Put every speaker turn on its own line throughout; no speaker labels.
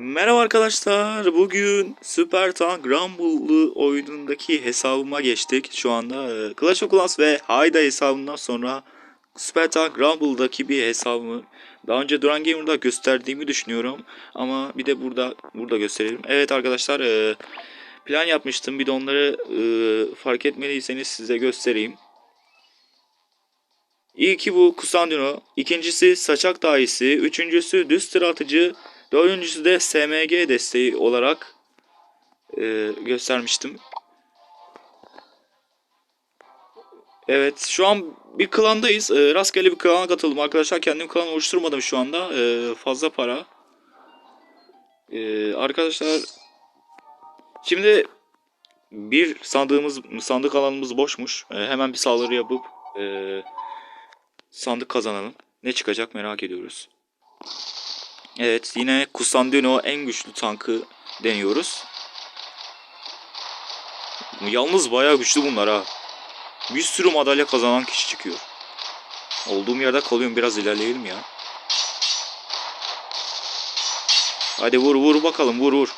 Merhaba arkadaşlar. Bugün Super Tank Rumble'lı oyunundaki hesabıma geçtik. Şu anda e, Clash of Clans ve Hayda hesabından sonra Super Tank Rumble'daki bir hesabımı daha önce Duran Gamer'da gösterdiğimi düşünüyorum. Ama bir de burada burada gösterelim. Evet arkadaşlar e, plan yapmıştım. Bir de onları e, fark etmediyseniz size göstereyim. İlki bu Kusandino, ikincisi Saçak Dahisi, üçüncüsü Düz Tır Atıcı, dördüncüsü de SMG desteği olarak e, göstermiştim. Evet şu an bir klandayız. E, rastgele bir klana katıldım arkadaşlar. Kendim klan oluşturmadım şu anda. E, fazla para. E, arkadaşlar şimdi bir sandığımız sandık alanımız boşmuş. E, hemen bir saldırı yapıp e, sandık kazanalım. Ne çıkacak merak ediyoruz. Evet yine Kusandino en güçlü tankı deniyoruz. Yalnız bayağı güçlü bunlar ha. Bir sürü madalya kazanan kişi çıkıyor. Olduğum yerde kalıyorum biraz ilerleyelim ya. Hadi vur vur bakalım vur vur.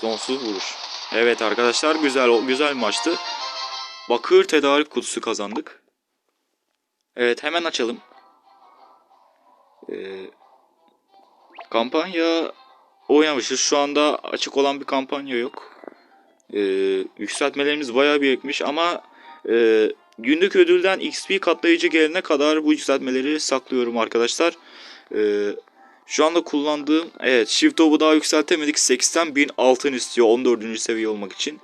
Sonsuz vuruş. Evet arkadaşlar güzel güzel maçtı. Bakır tedarik kutusu kazandık. Evet hemen açalım. Ee, kampanya oynamışız. Şu anda açık olan bir kampanya yok. Ee, yükseltmelerimiz bayağı birikmiş ama e, günlük ödülden XP katlayıcı gelene kadar bu yükseltmeleri saklıyorum arkadaşlar. Ee, şu anda kullandığım evet Shift Top'u daha yükseltemedik. 80 bin altın istiyor 14. seviye olmak için.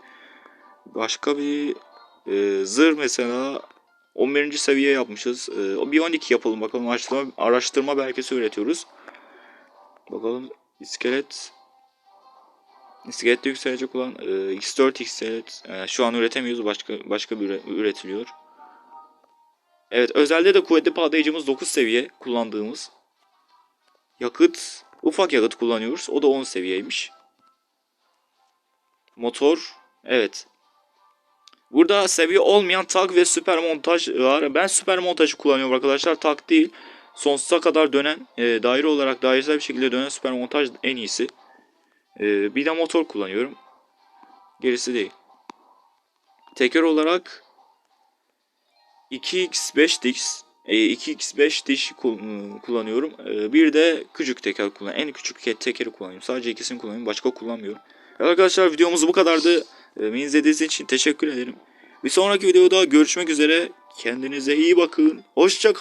Başka bir e, zırh mesela 11. seviye yapmışız. E, bir 12 yapalım bakalım araştırma, araştırma belgesi üretiyoruz. Bakalım iskelet İskelette yükselecek olan e, X4 iskelet e, şu an üretemiyoruz başka başka bir üre- üretiliyor. Evet özelde de kuvvetli patlayıcımız 9 seviye kullandığımız. Yakıt, ufak yakıt kullanıyoruz. O da 10 seviyeymiş. Motor, evet. Burada seviye olmayan tak ve süper montaj var. Ben süper montajı kullanıyorum arkadaşlar. Tak değil. Sonsuza kadar dönen, e, daire olarak dairesel bir şekilde dönen süper montaj en iyisi. E, bir de motor kullanıyorum. Gerisi değil. Teker olarak 2x5 dix e, 2x5 diş kul- kullanıyorum. E, Bir de küçük teker kullanıyorum. En küçük ke- tekeri kullanıyorum. Sadece ikisini kullanıyorum. Başka kullanmıyorum. Evet arkadaşlar videomuz bu kadardı. E, Beni izlediğiniz için teşekkür ederim. Bir sonraki videoda görüşmek üzere. Kendinize iyi bakın. Hoşçakalın.